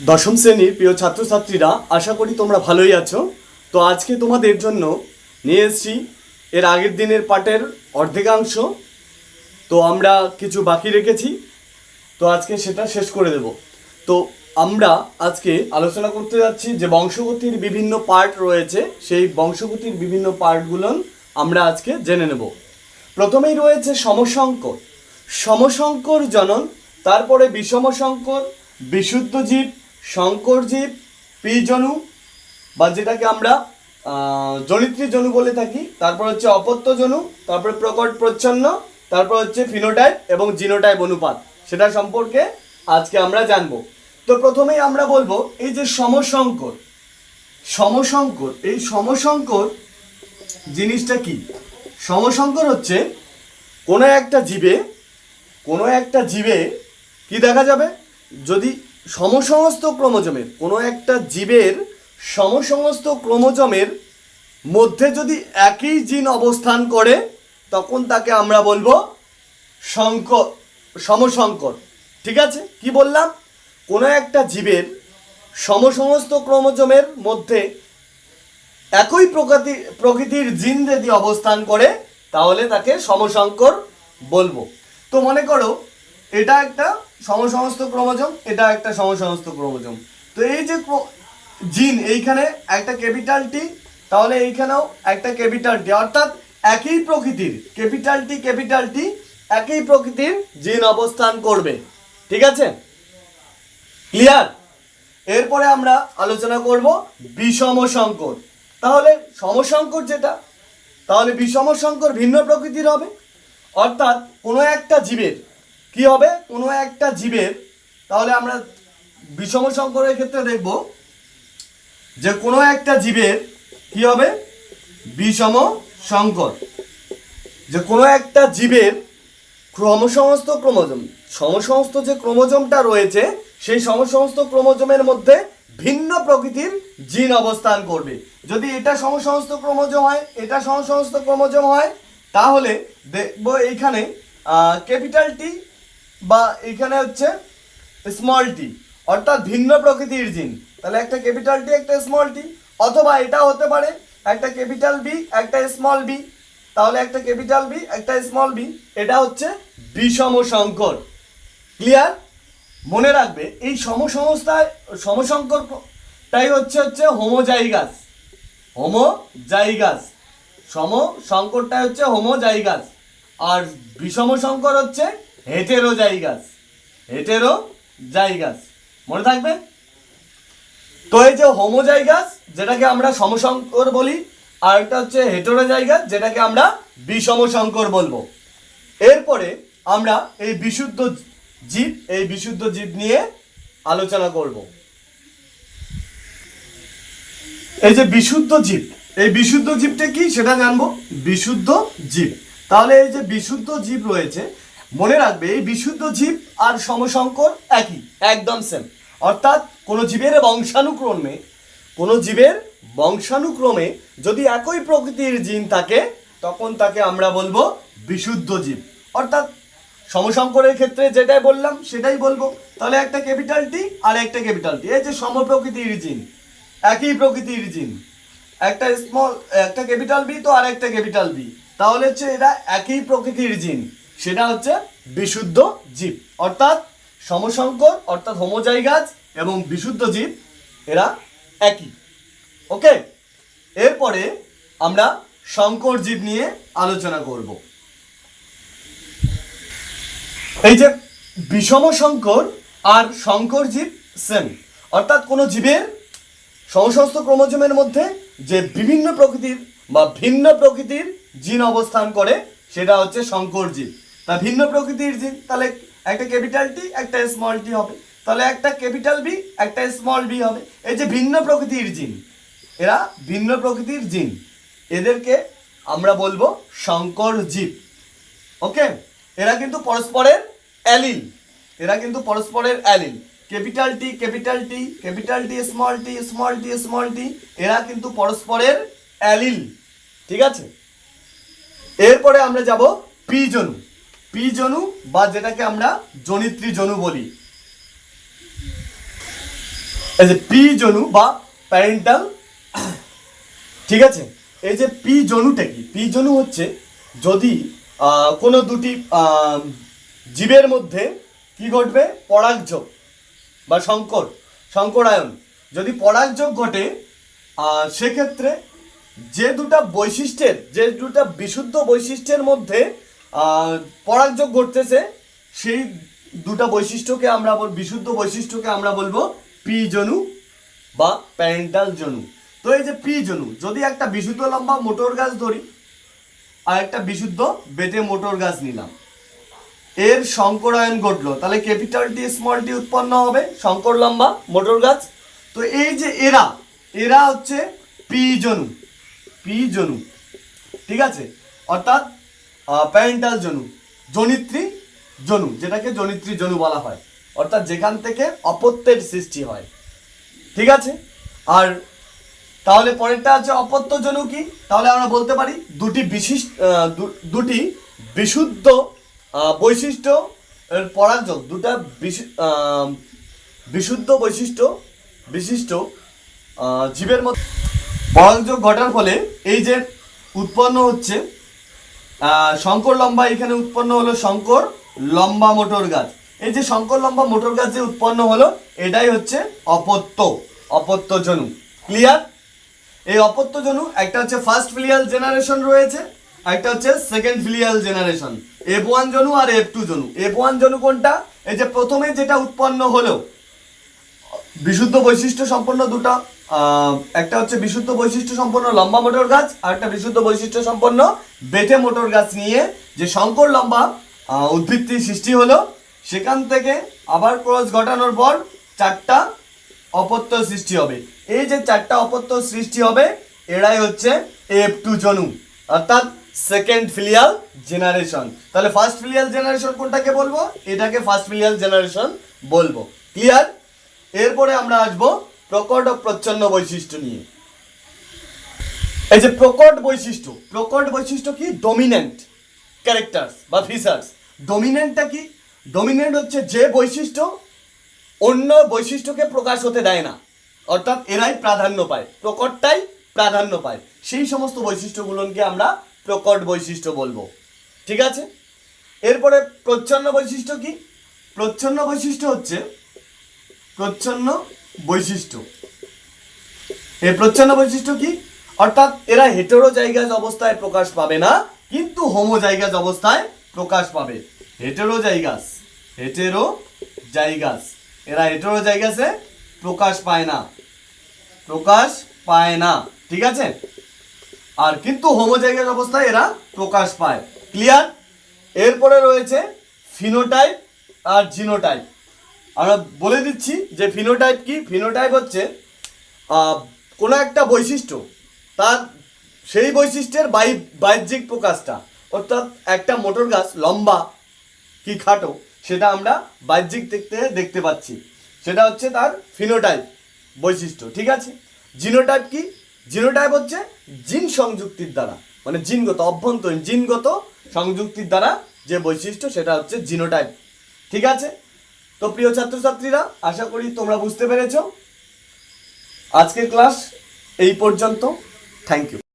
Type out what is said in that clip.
দশম শ্রেণির প্রিয় ছাত্রছাত্রীরা, আশা করি তোমরা ভালোই আছো। তো আজকে তোমাদের জন্য নিয়ে এসেছি এর আগের দিনের পাঠের অর্ধেকাংশ। তো আমরা কিছু বাকি রেখেছি। তো আজকে সেটা শেষ করে দেব। তো আমরা আজকে আলোচনা করতে যাচ্ছি যে বংশগতির বিভিন্ন পার্ট রয়েছে, সেই বংশগতির বিভিন্ন পার্টগুলো আমরা আজকে জেনে নেব। প্রথমেই রয়েছে সমসংকর। সমসংকর জনন, তারপরে বিষমসংকর, বিশুদ্ধ জীব সংকর জীব পিজনু বা যেটাকে আমরা আহ, জনিত্রী জনু বলে থাকি। তারপর হচ্ছে অপত্য জনু তারপরে প্রকট প্রচ্ছন্ন তারপর হচ্ছে ফিনোটাইপ এবং জিনোটাইপ অনুপাত। সেটা সম্পর্কে আজকে আমরা জানব। তো প্রথমেই আমরা বলব এই যে সমসংকর সমসংকর এই সমসংকর জিনিসটা কি? সমসংকর হচ্ছে কোনো একটা জীবে কোনো একটা জীবে কি দেখা যাবে? যদি সমসমস্ত ক্রোমোজোমের, কোনো একটা জীবের সমসমস্ত ক্রোমোজোমের মধ্যে যদি একই জিন অবস্থান করে, তখন তাকে আমরা বলব সংকর সমসংকর ঠিক আছে? কি বললাম? কোনো একটা জীবের সমসমস্ত ক্রোমোজোমের মধ্যে একই প্রকৃতি, প্রকৃতির জিন যদি অবস্থান করে, তাহলে তাকে সমসংকর বলব। তো মনে করো এটা একটা সমসমস্ত ক্রোমোজোম, এটা একটা সমসমস্ত ক্রোমোজোম। তো এই যে জিন, এইখানে একটা ক্যাপিটাল টি, তাহলে এইখানেও একটা ক্যাপিটাল টি। অর্থাৎ একই প্রকৃতির, ক্যাপিটাল টি ক্যাপিটাল টি, একই প্রকৃতির জিন অবস্থান করবে। ঠিক আছে? ক্লিয়ার এরপরে আমরা আলোচনা করব বিষম সংকর। তাহলে সমসংকর যেটা, তাহলে বিষম সংকর ভিন্ন প্রকৃতির হবে। অর্থাৎ কোনো একটা জীবের কি হবে? কোনো একটা জীবের, তাহলে আমরা বিষম সংকরের ক্ষেত্রে দেখব যে কোনো একটা জীবের কি হবে? বিষম সংকর যে কোনো একটা জীবের ক্রমসমস্ত ক্রোমোজোম সমসমস্ত যে ক্রোমোজোমটা রয়েছে, সেই সমসমস্ত ক্রোমোজোমের মধ্যে ভিন্ন প্রকৃতির জিন অবস্থান করবে। যদি এটা সমসমস্ত ক্রোমোজোম হয়, এটা সমসমস্ত ক্রোমোজোম হয়, তাহলে দেখব এইখানে ক্যাপিটাল টি বা এখানে হচ্ছে স্মল টি অর্থাৎ ভিন্ন প্রকৃতির জিন। তাহলে একটা ক্যাপিটাল টি একটা স্মল টি অথবা এটা হতে পারে, একটা ক্যাপিটাল বি একটা স্মল বি তাহলে একটা ক্যাপিটাল বি একটা স্মল বি এটা হচ্ছে বিষম সংকর। ক্লিয়ার মনে রাখবে, এই সমসংস্থায়, সমসংকরটাই হচ্ছে হচ্ছে হোমোজাইগাস হোমোজাইগাস সম সংকরটা হচ্ছে হোমোজাইগাস আর বিষম সংকর হচ্ছে হেটেরোজাইগাস হেটেরোজাইগাস মনে থাকবে? তো এই যে হোমো হোমোজাইগাস যেটাকে আমরা সমসংকর বলি, আর একটা হচ্ছে হেটেরোজাইগাস যেটাকে আমরা বিষম সংকর বলব। এরপরে আমরা এই বিশুদ্ধ জীব, এই বিশুদ্ধ জীব নিয়ে আলোচনা করব। এই যে বিশুদ্ধ জীব, এই বিশুদ্ধ জীবটা কি? সেটা জানব। বিশুদ্ধ জীব। তাহলে এই যে বিশুদ্ধ জীব রয়েছে মনে রাখবে এই বিশুদ্ধ জীব আর সমসংকর একই। একদম সেম অর্থাৎ কোনো জীবের বংশানুক্রমে কোনো জীবের বংশানুক্রমে যদি একই প্রকৃতির জিন থাকে তখন তাকে আমরা বলব বিশুদ্ধ জীব। অর্থাৎ সমসংকরের ক্ষেত্রে যেটাই বললাম সেটাই বলব। তাহলে একটা ক্যাপিটাল টি আর একটা ক্যাপিটাল টি এই যে সম প্রকৃতির জিন একই প্রকৃতির জিন। একটা স্মল একটা ক্যাপিটাল বি তো আর একটা ক্যাপিটাল বি তাহলে হচ্ছে এরা একই প্রকৃতির জিন। সেটা হচ্ছে বিশুদ্ধ জীব। অর্থাৎ সমসংকর, অর্থাৎ হোমোজাইগাস এবং বিশুদ্ধ জীব, এরা একই। ওকে? এরপরে আমরা সংকর জীব নিয়ে আলোচনা করব। এই যে বিষম সংকর আর সংকর জীব সেম অর্থাৎ কোনো জীবের সমস্ত ক্রোমোজোমের মধ্যে যে বিভিন্ন প্রকৃতির বা ভিন্ন প্রকৃতির জিন অবস্থান করে, সেটা হচ্ছে সংকর জীব। তা ভিন্ন প্রকৃতির জিন তাহলে একটা ক্যাপিটাল টি একটা স্মল টি হবে। তাহলে একটা ক্যাপিটাল বি একটা স্মল বি হবে। এই যে ভিন্ন প্রকৃতির জিন, এরা ভিন্ন প্রকৃতির জিন। এদেরকে আমরা বলব শঙ্কর জীব। ওকে? এরা কিন্তু পরস্পরের অ্যালিল। এরা কিন্তু পরস্পরের allele. Capital T capital T capital T small T small T small T এরা কিন্তু পরস্পরের অ্যালিল। ঠিক আছে? এরপরে আমরা যাব পি জনু পি জনু বা যেটাকে আমরা জনিত্রী জনু বলি। এই যে পি জনু বা প্যারেন্টাল ঠিক আছে? এই যে পি জনুটা কি? পি জনু হচ্ছে যদি কোনো দুটি জীবের মধ্যে কি ঘটবে? পরাগযোগ বা সংকর সংকরায়ন যদি পরাগযোগ ঘটে সেক্ষেত্রে যে দুটা বৈশিষ্ট্যের, যে দুটা বিশুদ্ধ বৈশিষ্ট্যের মধ্যে পরাগযোগ ঘটতেছে, সেই দুটা বৈশিষ্ট্যকে আমরা বল, বিশুদ্ধ বৈশিষ্ট্যকে আমরা বলব পি জনু বা প্যারেন্টাল জনু। তো এই যে পি জনু যদি একটা বিশুদ্ধ লম্বা মোটর গাছ ধরি, আর একটা বিশুদ্ধ বেটে মোটর গাছ নিলাম, এর সংকরায়ন ঘটলো, তাহলে ক্যাপিটাল টি, স্মল উৎপন্ন হবে শঙ্কর লম্বা মোটর গাছ। তো এই যে এরা এরা হচ্ছে পি জনু পি জনু ঠিক আছে? অর্থাৎ প্যারেন্টাল জনু, জনিত্রী জনু, যেটাকে জনিত্রী জনু বলা হয়। অর্থাৎ যেখান থেকে অপত্যের সৃষ্টি হয়। ঠিক আছে? আর তাহলে পরেরটা আছে অপত্য জনু কি? তাহলে আমরা বলতে পারি দুটি বিশিষ্ট দুটি বিশুদ্ধ বৈশিষ্ট্য পরাগযোগ দুটা বিশি- বিশুদ্ধ বৈশিষ্ট্য, বিশিষ্ট জীবের মধ্যে পরাগযোগ ঘটার ফলে এই যে উৎপন্ন হচ্ছে শঙ্কর লম্বা এখানে উৎপন্ন হলো শঙ্কর লম্বা মোটর গাছ। এই যে শঙ্কর লম্বা মোটর গাছ যে উৎপন্ন হলো, এটাই হচ্ছে অপত্য অপত্য জনু। ক্লিয়ার এই অপত্য জনু, একটা হচ্ছে ফার্স্ট ফিলিয়াল জেনারেশন রয়েছে একটা হচ্ছে second filial generation F one জনু আর এফ টু জনু। এফ ওয়ান জনু কোনটা? এই যে প্রথমে যেটা উৎপন্ন হলো, বিশুদ্ধ বৈশিষ্ট্য সম্পন্ন দুটো। একটা হচ্ছে বিশুদ্ধ বৈশিষ্ট্য সম্পন্ন লম্বা মোটর গাছ, আর একটা বিশুদ্ধ বৈশিষ্ট্য সম্পন্ন বেটে মোটর গাছ নিয়ে যে শঙ্কর লম্বা উদ্ভিদটি সৃষ্টি হলো, সেখান থেকে আবার ক্রস ঘটানোর পর চারটা অপত্য সৃষ্টি হবে। এই যে চারটা অপত্য সৃষ্টি হবে, এরাই হচ্ছে এফ টু জনু, অর্থাৎ সেকেন্ড ফিলিয়াল জেনারেশন তাহলে ফার্স্ট ফিলিয়াল জেনারেশন কোনটাকে বলব? এটাকে ফার্স্ট ফিলিয়াল জেনারেশন বলব। ক্লিয়ার এরপরে আমরা আসব প্রকট ও প্রচ্ছন্ন বৈশিষ্ট্য নিয়ে। এই যে প্রকট বৈশিষ্ট্য প্রকট বৈশিষ্ট্য কি? ডমিনেন্ট ক্যারেক্টার্স বা ফিচার্স ডমিনেন্টটা কি? ডমিনেন্ট হচ্ছে যে বৈশিষ্ট্য অন্য বৈশিষ্ট্যকে প্রকাশ হতে দেয় না। অর্থাৎ এরাই প্রাধান্য পায়। প্রকটটাই প্রাধান্য পায়। সেই সমস্ত বৈশিষ্ট্যগুলোকে আমরা প্রকট বৈশিষ্ট্য বলব। ঠিক আছে? এরপরে প্রচ্ছন্ন বৈশিষ্ট্য কি? প্রচ্ছন্ন বৈশিষ্ট্য হচ্ছে, প্রচ্ছন্ন বৈশিষ্ট্য। এই প্রচ্ছন্ন বৈশিষ্ট্য কি? অর্থাৎ এরা হেটেরো জায়গাজ অবস্থায় প্রকাশ পাবে না, কিন্তু হোমো জায়গাজ অবস্থায় প্রকাশ পাবে। হেটেরো জায়গাস হেটেরো জায়গাস এরা হেটেরো জায়গাসে প্রকাশ পায় না। প্রকাশ পায় না, ঠিক আছে? আর কিন্তু হোমো হোমোজাইগাস অবস্থায় এরা প্রকাশ পায়। ক্লিয়ার এরপরে রয়েছে ফিনোটাইপ আর জিনোটাইপ আমরা বলে দিচ্ছি যে ফিনোটাইপ কি? ফিনোটাইপ হচ্ছে কোনো একটা বৈশিষ্ট্য, তার সেই বৈশিষ্ট্যের বাই, বাহ্যিক প্রকাশটা, অর্থাৎ একটা মোটর গাছ লম্বা কি খাটো, সেটা আমরা বাহ্যিক দেখতে দেখতে পাচ্ছি। সেটা হচ্ছে তার ফিনোটাইপ বৈশিষ্ট্য, ঠিক আছে? জিনোটাইপ কি? জিনোটাইপ হচ্ছে জিন সংযুক্তির দ্বারা মানে জিনগত অভ্যন্তরীণ জিনগত সংযুক্তির দ্বারা যে বৈশিষ্ট্য, সেটা হচ্ছে জিনোটাইপ ঠিক আছে? তো প্রিয় ছাত্রছাত্রীরা আশা করি তোমরা বুঝতে পেরেছ। আজকের ক্লাস এই পর্যন্ত। Thank you